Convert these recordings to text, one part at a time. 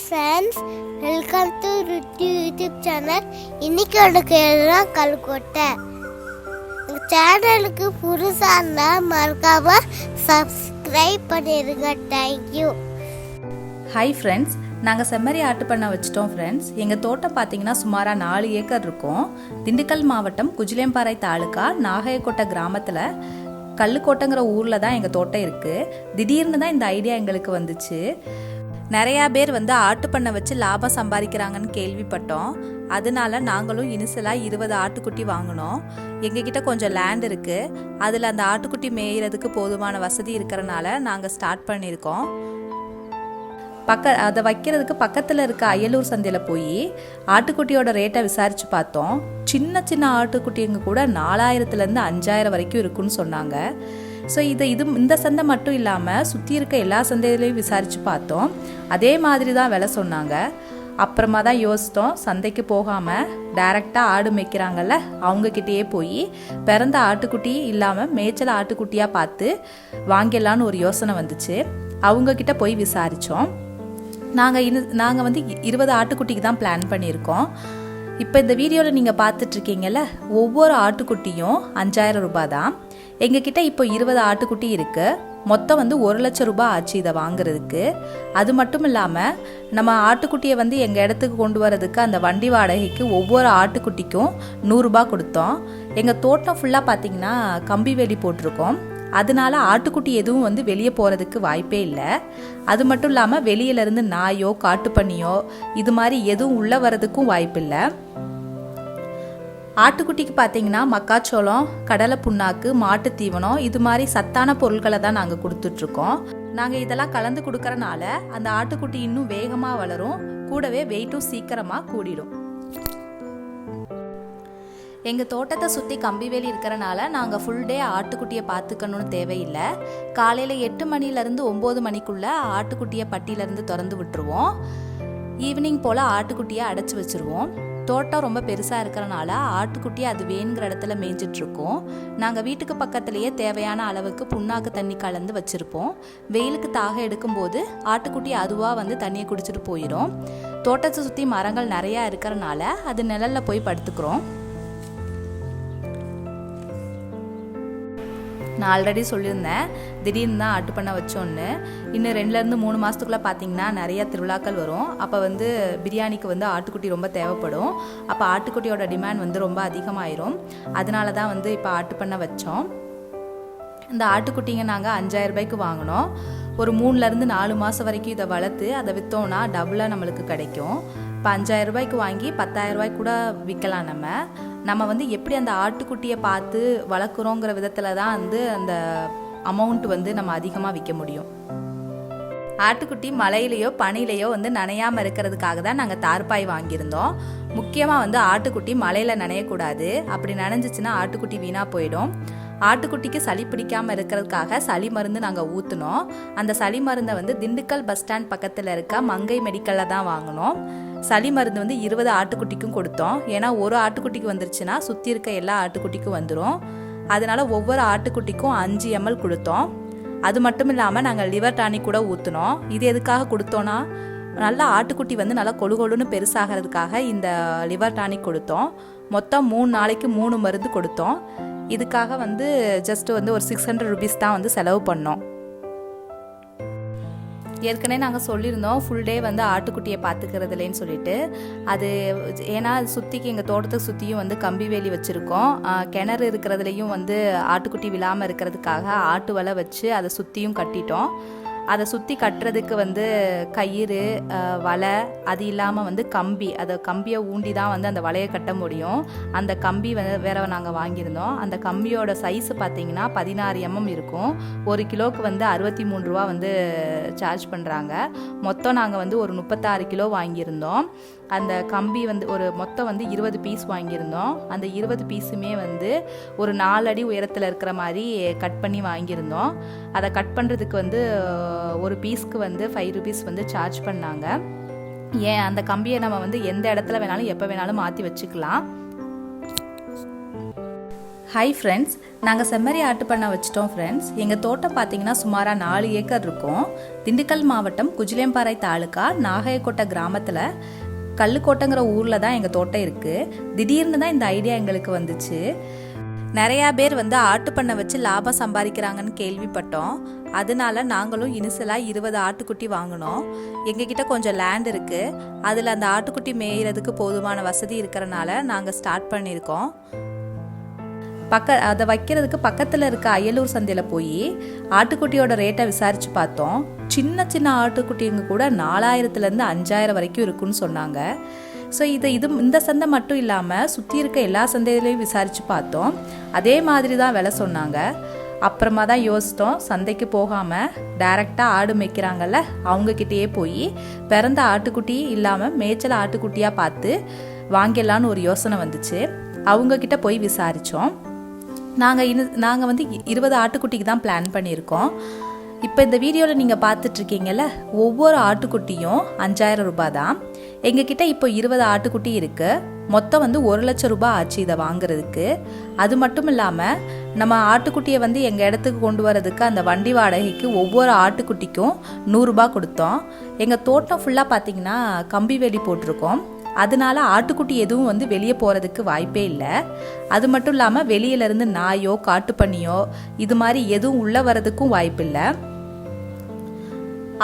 Friends welcome to ருட்டி YouTube channel இன்னைக்கு எனக்கு எல்லாம் கல்கோட்டை. சேனலுக்கு புதுசாக இருந்தால் மறக்காம சப்ஸ்கிரைப் பண்ணிடுங்க தேங்க்யூ ஹாய் ஃப்ரெண்ட்ஸ் நாங்கள் செம்மறி ஆட்டு பண்ண வச்சிட்டோம் ஃப்ரெண்ட்ஸ் எங்கள் தோட்டம் பார்த்தீங்கன்னா சுமாராக நாலு ஏக்கர் இருக்கும். திண்டுக்கல் மாவட்டம் குஜிலியம்பாறை தாலுக்கா நாகையக்கோட்டை கிராமத்தில் கல்லுக்கோட்டைங்கிற ஊரில் தான் எங்கள் தோட்டம் இருக்குது திடீர்னு தான் இந்த ஐடியா எங்களுக்கு வந்துச்சு. நிறையா பேர் வந்து ஆட்டு பண்ணை வச்சு லாபம் சம்பாதிக்கிறாங்கன்னு கேள்விப்பட்டோம். அதனால நாங்களும் இனிசலாக இருபது ஆட்டுக்குட்டி வாங்கினோம். எங்ககிட்ட கொஞ்சம் லேண்ட் இருக்குது அதில் அந்த ஆட்டுக்குட்டி மேய்கிறதுக்கு போதுமான வசதி இருக்கிறனால நாங்கள் ஸ்டார்ட் பண்ணியிருக்கோம். பக்க அதை வைக்கிறதுக்கு பக்கத்தில் இருக்க அயலூர் சந்தையில் போய் ஆட்டுக்குட்டியோட ரேட்டை விசாரித்து பார்த்தோம். சின்ன சின்ன ஆட்டுக்குட்டிங்க கூட நாலாயிரத்துலேருந்து அஞ்சாயிரம் வரைக்கும் இருக்குன்னு சொன்னாங்க. ஸோ இதை இது இந்த சந்தை மட்டும் இல்லாமல் சுற்றி இருக்க எல்லா சந்தையிலையும் விசாரித்து பார்த்தோம். அதே மாதிரி தான் விலை சொன்னாங்க. அப்புறமா தான் யோசித்தோம். சந்தைக்கு போகாமல் டைரெக்டாக ஆடு மேய்க்கிறாங்கல்ல அவங்கக்கிட்டேயே போய் பிறந்த ஆட்டுக்குட்டி இல்லாமல் மேய்ச்சல் ஆட்டுக்குட்டியாக பார்த்து வாங்கிடலான்னு ஒரு யோசனை வந்துச்சு. அவங்கக்கிட்ட போய் விசாரித்தோம் நாங்கள் இனி நாங்கள் வந்து இருபது ஆட்டுக்குட்டிக்கு தான் பிளான் பண்ணியிருக்கோம். இப்போ இந்த வீடியோவில் நீங்கள் பார்த்துட்ருக்கீங்கல்ல ஒவ்வொரு ஆட்டுக்குட்டியும் அஞ்சாயிரம் ரூபாய் தான். எங்ககிட்ட இப்போ இருபது ஆட்டுக்குட்டி இருக்குது மொத்தம் வந்து ஒரு லட்சம் ரூபாய் ஆச்சு இதை வாங்குறதுக்கு. அது மட்டும் இல்லாமல் நம்ம ஆட்டுக்குட்டியை வந்து எங்கள் இடத்துக்கு கொண்டு வரதுக்கு அந்த வண்டி வாடகைக்கு ஒவ்வொரு ஆட்டுக்குட்டிக்கும் நூறுரூபா கொடுத்தோம். எங்கள் தோட்டம் ஃபுல்லாக பார்த்தீங்கன்னா கம்பி வேலி போட்டிருக்கோம். அதனால ஆட்டுக்குட்டி எதுவும் வந்து வெளியே போகிறதுக்கு வாய்ப்பே இல்லை. அது மட்டும் இல்லாமல் வெளியிலேருந்து நாயோ காட்டுப்பண்ணியோ இது மாதிரி எதுவும் உள்ளே வர்றதுக்கும் வாய்ப்பு இல்லை ஆட்டுக்குட்டிக்கு பார்த்தீங்கன்னா மக்காச்சோளம் கடலை புண்ணாக்கு மாட்டு தீவனம் இது மாதிரி சத்தான பொருட்களை தான் நாங்கள் கொடுத்துட்ருக்கோம். நாங்கள் இதெல்லாம் கலந்து கொடுக்கறனால அந்த ஆட்டுக்குட்டி இன்னும் வேகமாக வளரும் கூடவே வெயிட்டும் சீக்கிரமாக கூடிடும். எங்கள் தோட்டத்தை சுற்றி கம்பிவேலி இருக்கிறனால நாங்கள் ஃபுல் டே ஆட்டுக்குட்டியை பார்த்துக்கணும்னு தேவையில்லை. காலையில் எட்டு மணிலேருந்து ஒம்பது மணிக்குள்ளே ஆட்டுக்குட்டியை பட்டியிலேருந்து திறந்து விட்டுருவோம். ஈவினிங் போல் ஆட்டுக்குட்டியை அடைச்சி வச்சுருவோம். தோட்டம் ரொம்ப பெருசாக இருக்கிறனால ஆட்டுக்குட்டி அது வேணுங்கிற இடத்துல மேய்ஞ்சிட்ருக்கோம். நாங்கள் வீட்டுக்கு பக்கத்துலேயே தேவையான அளவுக்கு புண்ணாக்கு தண்ணி கலந்து வச்சுருப்போம். வெயிலுக்கு தாக எடுக்கும்போது ஆட்டுக்குட்டி அதுவாக வந்து தண்ணியை குடிச்சிட்டு போயிடும் தோட்டத்தை சுற்றி மரங்கள் நிறையா இருக்கிறனால அது நிழலில் போய் படுத்துக்கிறோம். நான் ஆல்ரெடி சொல்லியிருந்தேன். திடீர்னு தான் ஆட்டு பண்ண வச்சோன்னு. இன்னும் ரெண்டுலேருந்து மூணு மாதத்துக்குள்ளே பார்த்தீங்கன்னா நிறைய திருவிழாக்கள் வரும். அப்போ வந்து பிரியாணிக்கு வந்து ஆட்டுக்குட்டி ரொம்ப தேவைப்படும். அப்போ ஆட்டுக்குட்டியோட டிமாண்ட் வந்து ரொம்ப அதிகமாயிரும். அதனால தான் வந்து இப்போ ஆட்டு பண்ண வச்சோம். இந்த ஆட்டுக்குட்டிங்க நாங்கள் அஞ்சாயிரம் ரூபாய்க்கு வாங்கினோம். ஒரு மூணுலேருந்து நாலு மாதம் வரைக்கும் இதை வளர்த்து அதை விற்றோம்னா டபுளாக நம்மளுக்கு கிடைக்கும். இப்போ அஞ்சாயிரம் ரூபாய்க்கு வாங்கி பத்தாயிரம் ரூபாய்க்கு கூட விற்கலாம் நம்ம. நம்ம வந்து எப்படி அந்த ஆட்டுக்குட்டியை பார்த்து வளர்க்குறோங்கிற விதத்தில் தான் வந்து அந்த அமௌண்ட் வந்து நம்ம அதிகமாக விற்க முடியும். ஆட்டுக்குட்டி மலையிலையோ பனிலையோ வந்து நனையாமல் இருக்கிறதுக்காக தான் நாங்கள் தார்பாய் வாங்கியிருந்தோம். முக்கியமாக வந்து ஆட்டுக்குட்டி மலையில் நனையக்கூடாது. அப்படி நனைஞ்சிச்சுன்னா ஆட்டுக்குட்டி வீணாக போயிடும். ஆட்டுக்குட்டிக்கு சளி பிடிக்காமல் இருக்கிறதுக்காக சளி மருந்து நாங்கள் ஊற்றினோம் அந்த சளி மருந்தை வந்து திண்டுக்கல் பஸ் ஸ்டாண்ட் பக்கத்தில் இருக்க மங்கை மெடிக்கலில் தான் வாங்கினோம். சளி மருந்து வந்து இருபது ஆட்டுக்குட்டிக்கும் கொடுத்தோம். ஏன்னா ஒரு ஆட்டுக்குட்டிக்கு வந்துருச்சுன்னா சுற்றி இருக்க எல்லா ஆட்டுக்குட்டிக்கும் வந்துடும் அதனால ஒவ்வொரு ஆட்டுக்குட்டிக்கும் அஞ்சு எம்எல் கொடுத்தோம். அது மட்டும் இல்லாமல் நாங்கள் லிவர் டானிக் கூட ஊற்றினோம் இது எதுக்காக கொடுத்தோன்னா நல்லா ஆட்டுக்குட்டி வந்து நல்லா கொழு கொழுன்னு பெருசாகிறதுக்காக இந்த லிவர் டானிக் கொடுத்தோம். மொத்தம் மூணு நாளைக்கு மூணு மருந்து கொடுத்தோம். இதுக்காக வந்து ஜஸ்ட் வந்து ஒரு சிக்ஸ் ஹண்ட்ரட் ருபீஸ் தான் வந்து செலவு பண்ணோம். ஏற்கனவே நாங்கள் சொல்லியிருந்தோம் ஃபுல் டே வந்து ஆட்டுக்குட்டியை பார்த்துக்கிறது இல்லைன்னு சொல்லிட்டு. அது ஏன்னா சுற்றிக்கு எங்கள் தோட்டத்தை சுற்றியும் வந்து கம்பி வேலி வச்சுருக்கோம். கிணறு இருக்கிறதுலையும் வந்து ஆட்டுக்குட்டி விழாமல் இருக்கிறதுக்காக ஆட்டு வலை வச்சு அதை சுற்றியும் கட்டிட்டோம். அதை சுற்றி கட்டுறதுக்கு வந்து கயிறு வலை அது இல்லாமல் வந்து கம்பி. அதை கம்பியை ஊண்டி தான் வந்து அந்த வலையை கட்ட முடியும். அந்த கம்பி வந்து வேற நாங்கள் வாங்கியிருந்தோம். அந்த கம்பியோட சைஸ் பார்த்தீங்கன்னா பதினாறு எம்எம் இருக்கும். ஒரு கிலோவுக்கு வந்து அறுபத்தி மூணு ரூபா வந்து சார்ஜ் பண்ணுறாங்க மொத்தம் நாங்கள் வந்து ஒரு முப்பத்தாறு கிலோ வாங்கியிருந்தோம். அந்த கம்பி வந்து ஒரு மொத்தம் வந்து இருபது பீஸ் வாங்கியிருந்தோம். அந்த இருபது பீஸுமே வந்து ஒரு நாலு அடி உயரத்தில் இருக்கிற மாதிரி கட் பண்ணி வாங்கியிருந்தோம். அதை கட் பண்ணுறதுக்கு வந்து ஒரு பீஸ்க்கு வந்து ஃபைவ் ருபீஸ் வந்து சார்ஜ் பண்ணாங்க. ஏன் அந்த கம்பியை நம்ம வந்து எந்த இடத்துல வேணாலும் எப்போ வேணாலும் மாற்றி வச்சுக்கலாம். ஹாய் ஃப்ரெண்ட்ஸ் நாங்கள் செம்மறி ஆட்டு பண்ண வச்சிட்டோம் ஃப்ரெண்ட்ஸ் எங்கள் தோட்டம் பார்த்தீங்கன்னா சுமாராக நாலு ஏக்கர் இருக்கும். திண்டுக்கல் மாவட்டம் குஜிலியம்பாறை தாலுக்கா நாகையக்கோட்டை கிராமத்தில். கல்லுக்கோட்டைங்கிற ஊரில் தான் எங்கள் தோட்டம் இருக்குது திடீர்னு தான் இந்த ஐடியா எங்களுக்கு வந்துச்சு. நிறையா பேர் வந்து ஆட்டு பண்ணை வச்சு லாபம் சம்பாதிக்கிறாங்கன்னு கேள்விப்பட்டோம். அதனால நாங்களும் இனிசலாக இருபது ஆட்டுக்குட்டி வாங்கினோம். எங்ககிட்ட கொஞ்சம் லேண்ட் இருக்குது அதில் அந்த ஆட்டுக்குட்டி மேய்கிறதுக்கு போதுமான வசதி இருக்கிறனால நாங்கள் ஸ்டார்ட் பண்ணியிருக்கோம். பக்க அதை வைக்கிறதுக்கு பக்கத்தில் இருக்க அயலூர் சந்தையில் போய் ஆட்டுக்குட்டியோட ரேட்டை விசாரித்து பார்த்தோம். சின்ன சின்ன ஆட்டுக்குட்டிங்க கூட நாலாயிரத்துலேருந்து அஞ்சாயிரம் வரைக்கும் இருக்குன்னு சொன்னாங்க. ஸோ இதை இது இந்த சந்தை மட்டும் இல்லாமல் சுற்றி இருக்க எல்லா சந்தையிலையும் விசாரித்து பார்த்தோம். அதே மாதிரி தான் விலை சொன்னாங்க. அப்புறமா தான் யோசித்தோம். சந்தைக்கு போகாமல் டைரெக்டாக ஆடு மேய்க்கிறாங்கல்ல அவங்கக்கிட்டேயே போய் பிறந்த ஆட்டுக்குட்டி இல்லாமல் மேய்ச்சல் ஆட்டுக்குட்டியாக பார்த்து வாங்கிடலான்னு ஒரு யோசனை வந்துச்சு. அவங்கக்கிட்ட போய் விசாரித்தோம் நாங்கள் இனி நாங்கள் வந்து இருபது ஆட்டுக்குட்டிக்கு தான் பிளான் பண்ணியிருக்கோம். இப்போ இந்த வீடியோவில் நீங்கள் பார்த்துட்ருக்கீங்கல்ல ஒவ்வொரு ஆட்டுக்குட்டியும் அஞ்சாயிரம் ரூபாய் தான். எங்ககிட்ட இப்போ இருபது ஆட்டுக்குட்டி இருக்குது மொத்தம் வந்து ஒரு லட்சம் ரூபாய் ஆச்சு இதை வாங்குறதுக்கு. அது மட்டும் இல்லாமல் நம்ம ஆட்டுக்குட்டியை வந்து எங்கள் இடத்துக்கு கொண்டு வரதுக்கு அந்த வண்டி வாடகைக்கு ஒவ்வொரு ஆட்டுக்குட்டிக்கும் நூறுரூபா கொடுத்தோம். எங்கள் தோட்டம் ஃபுல்லாக பார்த்தீங்கன்னா கம்பி வேலி போட்டிருக்கோம். அதனால ஆட்டுக்குட்டி எதுவும் வந்து வெளியே போகிறதுக்கு வாய்ப்பே இல்லை. அது மட்டும் இல்லாமல் வெளியிலேருந்து நாயோ காட்டுப்பன்னியோ இது மாதிரி எதுவும் உள்ளே வரதுக்கும் வாய்ப்பில்லை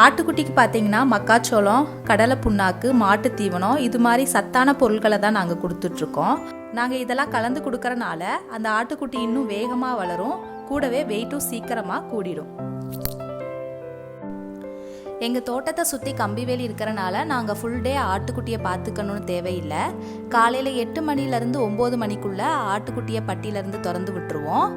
ஆட்டுக்குட்டிக்கு பார்த்தீங்கன்னா மக்காச்சோளம் கடலை புண்ணாக்கு மாட்டு தீவனம் இது மாதிரி சத்தான பொருட்களை தான் நாங்கள் கொடுத்துட்ருக்கோம். நாங்கள் இதெல்லாம் கலந்து கொடுக்கறனால அந்த ஆட்டுக்குட்டி இன்னும் வேகமாக வளரும் கூடவே வெயிட்டும் சீக்கிரமாக கூடிடும் எங்கள் தோட்டத்தை சுற்றி கம்பிவேலி இருக்கிறனால நாங்கள் ஃபுல் டே ஆட்டுக்குட்டியை பார்த்துக்கணும்னு தேவையில்லை. காலையில் எட்டு மணிலேருந்து ஒம்பது மணிக்குள்ளே ஆட்டுக்குட்டியை பட்டியிலேருந்து திறந்து விட்டுருவோம்.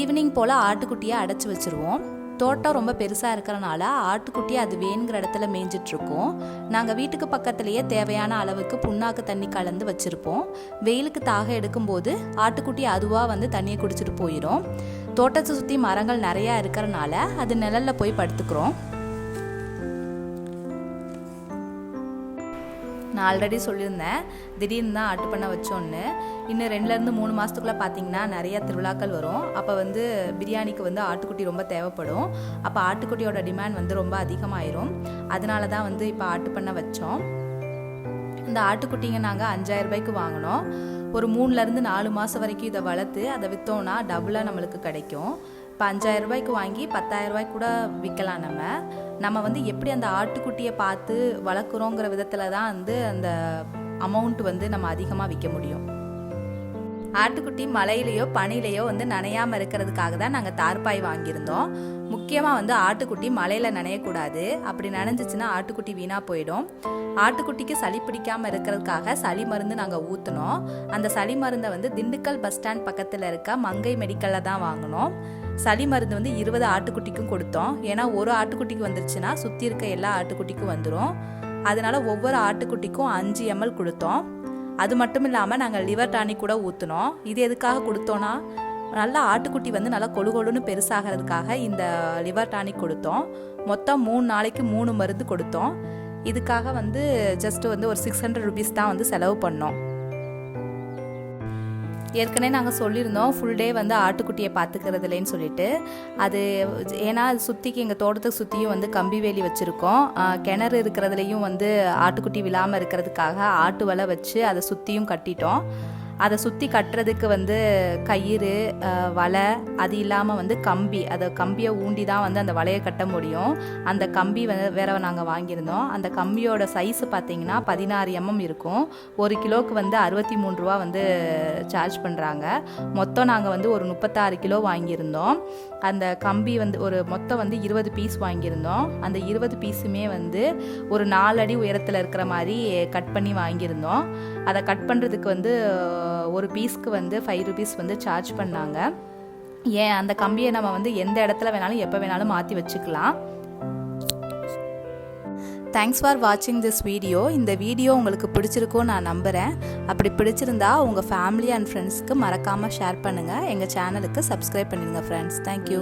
ஈவினிங் போல் ஆட்டுக்குட்டியை அடைச்சி வச்சிருவோம். தோட்டம் ரொம்ப பெருசாக இருக்கிறனால ஆட்டுக்குட்டியை அது வேணுங்கிற இடத்துல மேய்ஞ்சிட்ருக்கோம். நாங்கள் வீட்டுக்கு பக்கத்துலேயே தேவையான அளவுக்கு புண்ணாக்கு தண்ணி கலந்து வச்சுருப்போம். வெயிலுக்கு தாக எடுக்கும்போது ஆட்டுக்குட்டி அதுவாக வந்து தண்ணியை குடிச்சிட்டு போயிடும் தோட்டத்தை சுற்றி மரங்கள் நிறையா இருக்கிறனால அது நிழலில் போய் படுத்துக்கிறோம். நான் ஆல்ரெடி சொல்லியிருந்தேன். திடீர்னு தான் ஆட்டு பண்ண வச்சோன்னு. இன்னும் ரெண்டுலேருந்து மூணு மாதத்துக்குள்ளே பார்த்தீங்கன்னா நிறையா திருவிழாக்கள் வரும். அப்போ வந்து பிரியாணிக்கு வந்து ஆட்டுக்குட்டி ரொம்ப தேவைப்படும். அப்போ ஆட்டுக்குட்டியோட டிமாண்ட் வந்து ரொம்ப அதிகமாயிரும். அதனால தான் வந்து இப்போ ஆட்டு பண்ண வச்சோம். இந்த ஆட்டுக்குட்டிங்க நாங்கள் அஞ்சாயிரம் ரூபாய்க்கு வாங்கினோம். ஒரு மூணுலேருந்து நாலு மாதம் வரைக்கும் இதை வளர்த்து அதை விற்றோன்னா டபுளாக நம்மளுக்கு கிடைக்கும். இப்போ அஞ்சாயிரம் ரூபாய்க்கு வாங்கி பத்தாயிரம் ரூபாய்க்கு கூட விற்கலாம் நம்ம. நம்ம வந்து எப்படி அந்த ஆட்டுக்குட்டியை பார்த்து வளர்க்குறோங்கிற விதத்தில் தான் வந்து அந்த அமௌண்ட் வந்து நம்ம அதிகமாக விற்க முடியும். ஆட்டுக்குட்டி மலையிலையோ பனிலையோ வந்து நனையாமல் இருக்கிறதுக்காக தான் நாங்கள் தார்பாய் வாங்கியிருந்தோம். முக்கியமாக வந்து ஆட்டுக்குட்டி மலையில் நனையக்கூடாது. அப்படி நனைஞ்சிச்சுன்னா ஆட்டுக்குட்டி வீணாக போயிடும். ஆட்டுக்குட்டிக்கு சளி பிடிக்காமல் இருக்கிறதுக்காக சளி மருந்து நாங்கள் ஊற்றினோம் அந்த சளி மருந்தை வந்து திண்டுக்கல் பஸ் ஸ்டாண்ட் பக்கத்தில் இருக்க மங்கை மெடிக்கலில் தான் வாங்கினோம். சளி மருந்து வந்து இருபது ஆட்டுக்குட்டிக்கும் கொடுத்தோம். ஏன்னா ஒரு ஆட்டுக்குட்டிக்கு வந்துருச்சுன்னா சுற்றி இருக்க எல்லா ஆட்டுக்குட்டிக்கும் வந்துடும் அதனால ஒவ்வொரு ஆட்டுக்குட்டிக்கும் அஞ்சு எம்எல் கொடுத்தோம். அது மட்டும் இல்லாமல் நாங்கள் லிவர் டானிக் கூட ஊற்றினோம் இது எதுக்காக கொடுத்தோன்னா நல்லா ஆட்டுக்குட்டி வந்து நல்லா கொழு கொழுன்னு பெருசாகிறதுக்காக இந்த லிவர் டானிக் கொடுத்தோம். மொத்தம் மூணு நாளைக்கு மூணு மருந்து கொடுத்தோம். இதுக்காக வந்து ஜஸ்ட் வந்து ஒரு சிக்ஸ் ஹண்ட்ரட் ருபீஸ் தான் வந்து செலவு பண்ணோம். ஏற்கனவே நாங்கள் சொல்லியிருந்தோம் ஃபுல் டே வந்து ஆட்டுக்குட்டியை பார்த்துக்கிறது இல்லைன்னு சொல்லிட்டு. அது ஏன்னா அது சுற்றிக்கு எங்கள் தோட்டத்தை சுற்றியும் வந்து கம்பி வேலி வச்சுருக்கோம். கிணறு இருக்கிறதுலையும் வந்து ஆட்டுக்குட்டி விழாமல் இருக்கிறதுக்காக ஆட்டு வலை வச்சு அதை சுற்றியும் கட்டிட்டோம். அதை சுற்றி கட்டுறதுக்கு வந்து கயிறு வலை அது இல்லாமல் வந்து கம்பி. அதை கம்பியை ஊண்டி தான் வந்து அந்த வலையை கட்ட முடியும். அந்த கம்பி வந்து வேற நாங்கள் வாங்கியிருந்தோம். அந்த கம்பியோட சைஸ் பார்த்தீங்கன்னா பதினாறு எம்எம் இருக்கும். ஒரு கிலோவுக்கு வந்து அறுபத்தி மூணு ரூபா வந்து சார்ஜ் பண்ணுறாங்க மொத்தம் நாங்கள் வந்து ஒரு முப்பத்தாறு கிலோ வாங்கியிருந்தோம். அந்த கம்பி வந்து ஒரு மொத்தம் வந்து இருபது பீஸ் வாங்கியிருந்தோம். அந்த இருபது பீஸுமே வந்து ஒரு நாலு அடி உயரத்தில் இருக்கிற மாதிரி கட் பண்ணி வாங்கியிருந்தோம். அதை கட் பண்ணுறதுக்கு வந்து ஒரு பீஸ்க்கு வந்து ஃபைவ் ருபீஸ் வந்து சார்ஜ் பண்ணாங்க. ஏன்? அந்த கம்பியை நம்ம வந்து எந்த இடத்துல வேணாலும் எப்போ வேணாலும் மாற்றி வச்சுக்கலாம். தேங்க்ஸ் ஃபார் வாட்சிங் திஸ் வீடியோ இந்த வீடியோ உங்களுக்கு பிடிச்சிருக்கும்னு நான் நம்புகிறேன் அப்படி பிடிச்சிருந்தா உங்கள் ஃபேமிலி அண்ட் ஃப்ரெண்ட்ஸ்க்கு மறக்காமல் ஷேர் பண்ணுங்கள் எங்கள் சேனலுக்கு சப்ஸ்கிரைப் பண்ணிடுங்க ஃப்ரெண்ட்ஸ் தேங்க்யூ